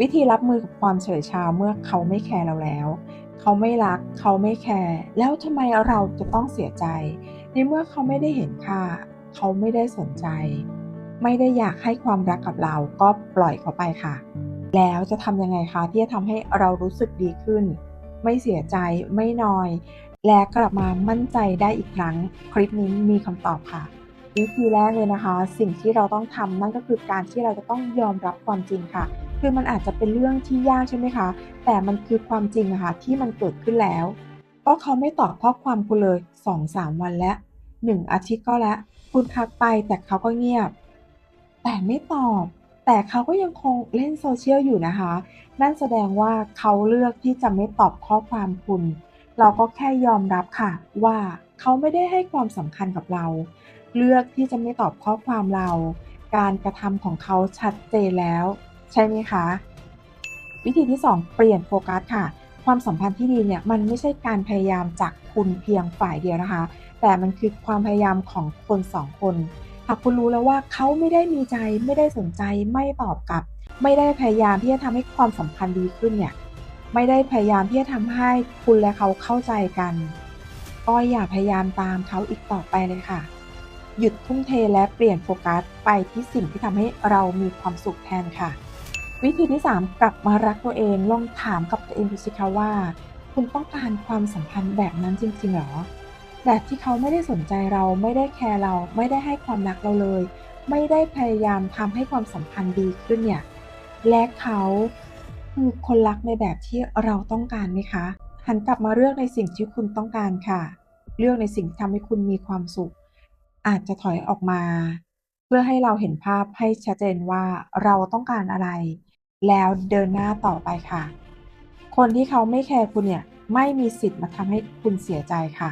วิธีรับมือกับความเฉยชาเมื่อเขาไม่แคร์เราแล้ว เขาไม่รัก เขาไม่แคร์แล้วทำไมเราจะต้องเสียใจ ในเมื่อเขาไม่ได้เห็นค่า เขาไม่ได้สนใจ ไม่ได้อยากให้ความรักกับเราก็ปล่อยเขาไปค่ะ แล้วจะทำยังไงคะที่จะทำให้เรารู้สึกดีขึ้น ไม่เสียใจไม่นอย และกลับมามั่นใจได้อีกครั้ง คลิปนี้มีคำตอบค่ะวิธีแรกเลยนะคะ สิ่งที่เราต้องทำนั่นก็คือการที่เราจะต้องยอมรับความจริงค่ะ คือมันอาจจะเป็นเรื่องที่ยากใช่ไหมคะ แต่มันคือความจริงอะค่ะที่มันเกิดขึ้นแล้ว ก็เขาไม่ตอบข้อความคุณเลย 2-3 วันแล้ว 1 อาทิตย์ก็แล้ว คุณทักไปแต่เขาก็เงียบ แต่ไม่ตอบ แต่เขาก็ยังคงเล่นโซเชียลอยู่นะคะ นั่นแสดงว่าเขาเลือกที่จะไม่ตอบข้อความคุณ เราก็แค่ยอมรับค่ะ ว่าเขาไม่ได้ให้ความสำคัญกับเรา เลือกที่จะไม่ตอบข้อความเรา การกระทำของเขาชัดเจนแล้ว ใช่ไหมคะ วิธีที่ 2 เปลี่ยนโฟกัสค่ะ ความสัมพันธ์ที่ดีเนี่ยมันไม่ใช่การพยายามจากคุณเพียงฝ่ายเดียวนะคะ แต่มันคือความพยายามของคนสองคนหากคุณรู้แล้วว่าเขาไม่ได้มีใจไม่ได้สนใจไม่ตอบกลับ ไม่ได้พยายามที่จะทำให้ความสัมพันธ์ดีขึ้นเนี่ยไม่ได้พยายามที่จะทำให้คุณและเขาเข้าใจกัน ก็อย่าพยายามตามเขาอีกต่อไปเลยค่ะ หยุดทุ่มเทและเปลี่ยนโฟกัสไปที่สิ่งที่ทำให้เรามีความสุขแทนค่ะ วิธีที่ 3 กลับมารักตัวเองลองถามกับตัวเองดูสิคะว่า คุณต้องการความสัมพันธ์แบบนั้นจริงๆหรอแบบที่เขาไม่ได้สนใจเราไม่ได้แคร์เรา ไม่ได้ให้ความรักเราเลย ไม่ได้พยายามทำให้ความสัมพันธ์ดีขึ้นเนี่ยและเขาคือคนรักในแบบที่เราต้องการไหมคะ หันกลับมาเลือกในสิ่งที่คุณต้องการค่ะ เลือกในสิ่งที่ทำให้คุณมีความสุข อาจจะถอยออกมา เพื่อให้เราเห็นภาพให้ชัดเจนว่าเราต้องการอะไร แล้วเดินหน้าต่อไปค่ะ คนที่เขาไม่แคร์คุณเนี่ย ไม่มีสิทธิ์มาทำให้คุณเสียใจค่ะ